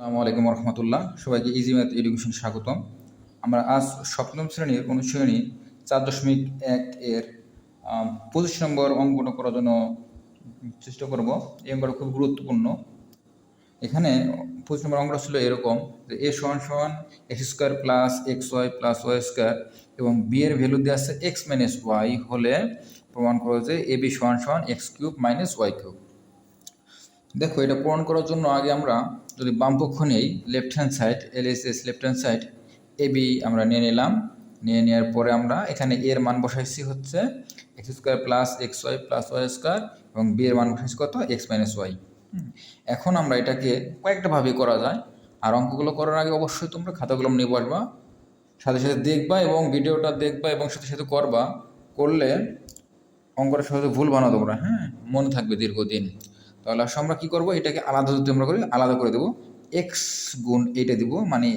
আসসালামু আলাইকুম রহমতুল্লাহ সবাইকে ইজি ম্যাথ এডুকেশন স্বাগতম। আমরা আজ সপ্তম শ্রেণির অনুশীলনী চার দশমিক এক এর পঁচিশ নম্বর অঙ্কটা করার জন্য চেষ্টা করব। এই অঙ্কটা খুব গুরুত্বপূর্ণ। এখানে পঁচিশ নম্বর অঙ্কটা ছিল এরকম যে এ সমান সমান X square plus X Y plus Y square এবং বি এর ভ্যালু দেওয়া আছে এক্স মাইনাস ওয়াই হলে প্রমাণ করো যে এ বি সমান সমান X cube minus Y cube দেখো এটা পূরণ করার জন্য আগে আমরা যদি বামপক্ষ নেই left hand side L S S left hand side A B আমরা নিয়ে নিলাম। নিয়ে নেওয়ার পরে আমরা এখানে এর মান বসাইছি হচ্ছে X square plus X Y plus Y square এবং বি এর মান বসাইছি কত? এক্স মাইনাস ওয়াই এখন আমরা এটাকে কয়েকটা ভাবে করা যায়। আর অঙ্কগুলো করার আগে অবশ্যই তোমরা খাতাগুলো নিয়ে বসবা। সাথে সাথে দেখবা এবং ভিডিওটা দেখবা এবং সাথে সাথে করবা। করলে অঙ্কটা সহজে ভুল বানাও তোমরা। হ্যাঁ মনে থাকবে দীর্ঘদিন। তাহলে আসলে আমরা কী করব? এটাকে আলাদা যদি আমরা করি, আলাদা করে দেবো। এক্স গুণ এইটা দিব মানে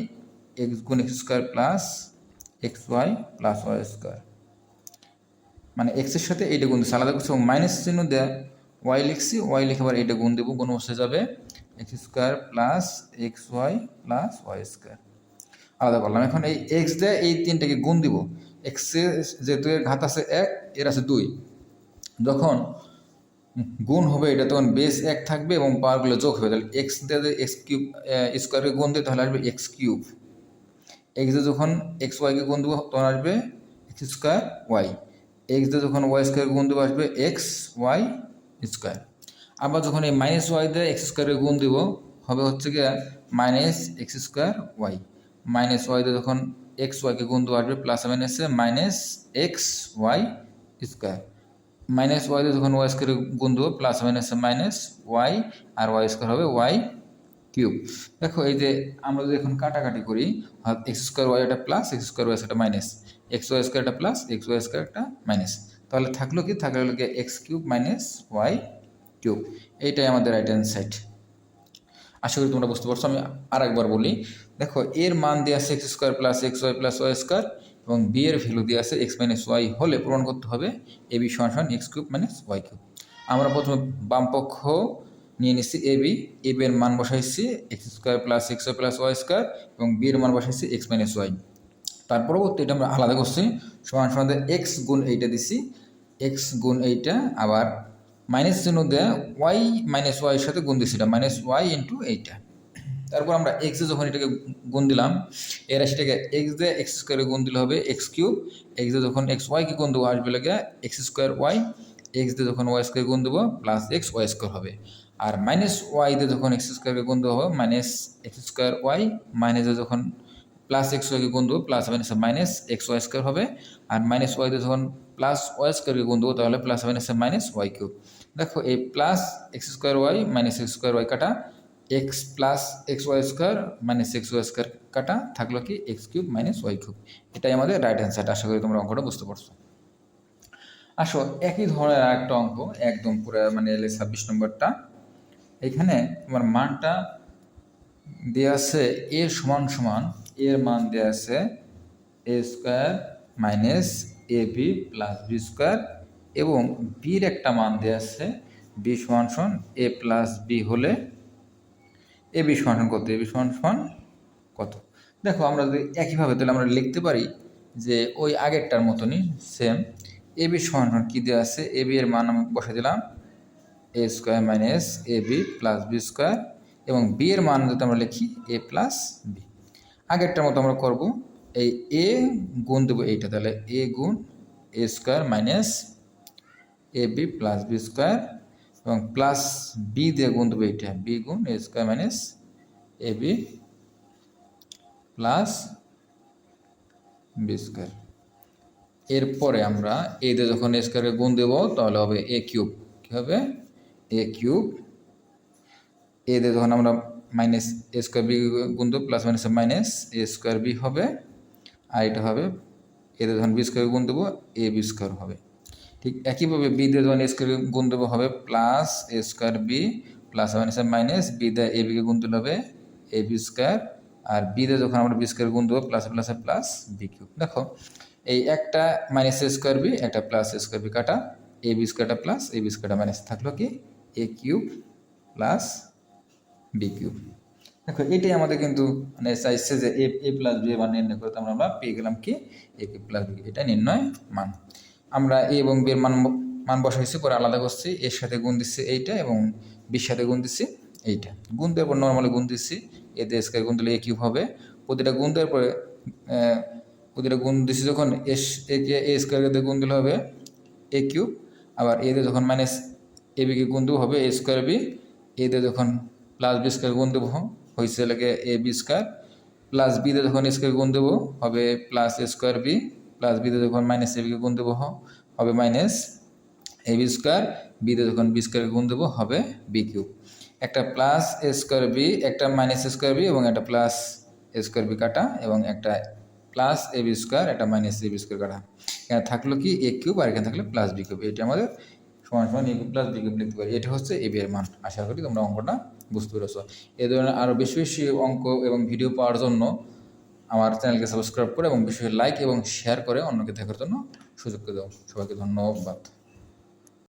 এক্স গুণ X square plus X Y plus Y square মানে এক্সের সাথে এইটা গুণ দিচ্ছি, আলাদা করছি মাইনাস চিহ্ন দেয় ওয়াই লিখছি ওয়াই লিখে আবার এইটা গুণ দেবো, গুণ বসে যাবে X square plus X Y plus Y square আলাদা করলাম। এখন এই এক্স দেয় এই তিনটাকে গুণ দিব। এক্সের যেহেতু এর ঘাত আছে এক, এর আছে দুই। যখন গুণ হবে, এটা তখন বেস এক থাকবে এবং পাওয়ারগুলো যোগ হবে। তাহলে এক্স দিয়ে এক্স কিউব স্কোয়ারকে গুণ দিয়ে তাহলে আসবে এক্স কিউব এক্স দিয়ে যখন এক্স ওয়াইকে গুণ দেবো, তখন আসবে এক্স স্কোয়ার ওয়াই এক্স দিয়ে যখন ওয়াই স্কোয়ার গুণ দেবো, আসবে এক্স ওয়াই স্কোয়ার আবার যখন এই মাইনাস ওয়াই দিয়ে এক্স স্কোয়ারে গুণ দিব, হবে হচ্ছে গিয়ে minus X square Y minus Y দিয়ে যখন এক্স ওয়াইকে গুণ দেবো, আসবে প্লাস মাইনাসে minus X Y square minus Y দিয়ে যখন ওয়াই স্কোয়ারে গুণ দেবো প্লাস মাইনাসে মাইনাস ওয়াই আর ওয়াই স্কোয়ার হবে ওয়াই কিউব দেখো এই যে আমরা যদি এখন কাটাকাটি করি এক্স স্কোয়ার ওয়াই একটা প্লাস এক্স স্কোয়ার ওয়াই একটা মাইনাস এক্স ওয়াই একটা প্লাস এক্স ওয়াই একটা মাইনাস তাহলে থাকল কি? থাকল গিয়ে X cube minus Y cube এইটাই আমাদের রাইট হ্যান্ড সাইড আশা করি তোমরা বুঝতে পারছ, আমি আর একবার বলি। দেখো এর মান দেওয়া আছে X square plus X Y plus Y square এবং বি এর ভ্যালু দেওয়া আছে এক্স মাইনাস ওয়াই হলে প্রমাণ করতে হবে এ বি সমান সমান X cube minus Y cube আমরা প্রথমে বাম পক্ষ নিয়ে নিচ্ছি এ বি এ বি এর মান বসাইছি X square plus X plus Y square এবং বি এর মান বসাইছি এক্স মাইনাস ওয়াই তার পরবর্তী এটা আমরা আলাদা করছি, সমান সমান এক্স গুণ এইটা দিছি এক্স গুণ এইটা আবার মাইনাস চিহ্ন দেয়া ওয়াই মাইনাস ওয়াইয়ের সাথে গুণ দিছি, এটা মাইনাস ওয়াই ইন্টু এইটা। তারপর আমরা এক্সে যখন এটাকে গুণ দিলাম এর রাশিটাকে এক্স দিয়ে এক্স স্কোয়ারে গুণ দিলে হবে এক্স কিউব এক্স দিয়ে যখন এক্স ওয়াইকে গুণ দেবো, আসবে লাগে এক্স স্কোয়ার ওয়াই এক্স দিয়ে যখন ওয়াই স্কোয়ার গুণ দেবো প্লাস এক্স ওয়াই স্কোয়ার হবে। আর মাইনাস ওয়াই দিয়ে যখন এক্স স্কোয়ারকে গুণ দেবো হবে মাইনাস এক্স স্কোয়ার ওয়াই মাইনাসে যখন প্লাস এক্স ওয়াইকে গুণ দেবো plus minus minus X Y square হবে। আর মাইনাস ওয়াই দিয়ে যখন প্লাস ওয়াই স্কোয়ারকে গুণ দেবো, তাহলে প্লাস মাইনাসে মাইনাস ওয়াই কিউব দেখো এই plus X square Y minus X square Y কাটা। X plus X Y square minus X Y square কাটা থাকল কি X cube minus Y cube এটাই আমাদের রাইট হ্যান্ড সাইড আশা করি তোমরা অঙ্কটা বুঝতে পারছ। আসো, একই ধরনের একটা অঙ্ক, একদম পুরো মানে এলে ছাব্বিশ নম্বরটা। এখানে তোমার মানটা দেওয়া আছে এ সমান সমান এর মান দেওয়া আছে A square minus A B plus B square এবং বির একটা মান দেওয়া আছে বি সমান সমান এ প্লাস বি হলে এ বি সমান কত? এ বি সমান সমান কত? দেখো আমরা যদি একইভাবে তাহলে আমরা লিখতে পারি যে ওই আগেরটার মতনই সেম এ বি সমান সমান কী দেওয়া আছে? এ বি এর মান আমি বসে দিলাম। A square minus A B plus B square এবং বি এর মান যদি আমরা লিখি এ প্লাস বি আগেরটার মতো আমরা করব এই এ গুণ দেবো এইটা, তাহলে এ গুণ A square minus A B plus B square এবং প্লাস বি দিয়ে গুণ দেবো এইটা। বি গুণ A square minus A B plus B square এরপরে আমরা এ দিয়ে যখন এ স্কোয়ারে গুণ দেবো, তাহলে হবে এ কিউব কী হবে? এ কিউব এ দিয়ে যখন আমরা মাইনাস এ স্কোয়ার বি গুণ দেবো plus minus minus A square B হবে। আর এটা হবে এ দিয়ে যখন বি স্কোয়ার গুণ দেবো এ বি স্কোয়ার হবে। ঠিক একইভাবে বি দিয়ে যখন স্কোয়ার গুণ দেবো হবে plus A square B plus minus minus B দিয়ে এ বিকে গুণ দিলে হবে এ বি স্কোয়ার আর বি দিয়ে যখন আমরা বি স্কোয়ার গুণ দেবো প্লাস প্লাসে প্লাস বি কিউব দেখো, এই একটা মাইনাস স্কোয়ার বি একটা প্লাস স্কোয়ার বি কাটা এ বি স্কোয়ারটা প্লাস এ বি স্কোয়ারটা মাইনাস থাকল কি? A cube plus B cube দেখো, এটাই আমাদের কিন্তু মানে চাইছে যে এ প্লাস বি মান নির্ণয় করতে আমরা পেয়ে গেলাম কি? এ কে প্লাস বি এটা নির্ণয় মান। আমরা এ এবং বি এর মান মান বসাইছি করে আলাদা করছি, এর সাথে গুণ দিচ্ছি এইটা এবং বির সাথে গুণ দিচ্ছি এইটা। গুণ দেওয়ার পর নর্মালি গুণ দিচ্ছি এতে স্কোয়ার গুণ দিলে এ কিউব হবে। প্রতিটা গুণ দেওয়ার পরে প্রতিটা গুণ দিচ্ছি যখন S A K, A square দিয়ে গুণ দিলে হবে এ কিউব আবার এ দিয়ে যখন মাইনাস এ বিকে গুণ দেবো হবে, এ স্কোয়ার বি, এ দিয়ে যখন প্লাস বি স্কোয়ার গুণ দেবো হয়েছে লাগে এ বি স্কোয়ার প্লাস বিতে যখন স্কোয়ার গুণ দেবো হবে plus A square B plus B দিয়ে যখন মাইনাস এ বিকে গুণ দেবো হবে minus A B square B দিয়ে যখন বি স্কোয়ার গুণ দেবো হবে বি কিউব একটা প্লাস এ স্কোয়ার বি একটা মাইনাস এ স্কোয়ার বি এবং একটা প্লাস এ স্কোয়ার বি কাটা এবং একটা প্লাস এ বি স্কোয়ার একটা মাইনাস এ বি স্কোয়ার কাটা। এখানে থাকল কি এ কিউব আর এখানে থাকলে প্লাস বি কিউব এটা আমাদের সমান সমান A cube plus B cube লিখতে পারি। এটা হচ্ছে এ বি এর মান। আশা করি তোমরা অঙ্কটা বুঝতে পেরেছ। এই ধরনের আরও বেশি বেশি অঙ্ক এবং ভিডিও পাওয়ার জন্য আমার চ্যানেলকে সাবস্ক্রাইব করে এবং বিষয়ে লাইক এবং শেয়ার করে অন্যকে দেখার জন্য সুযোগ করে দাও। সবাইকে ধন্যবাদ।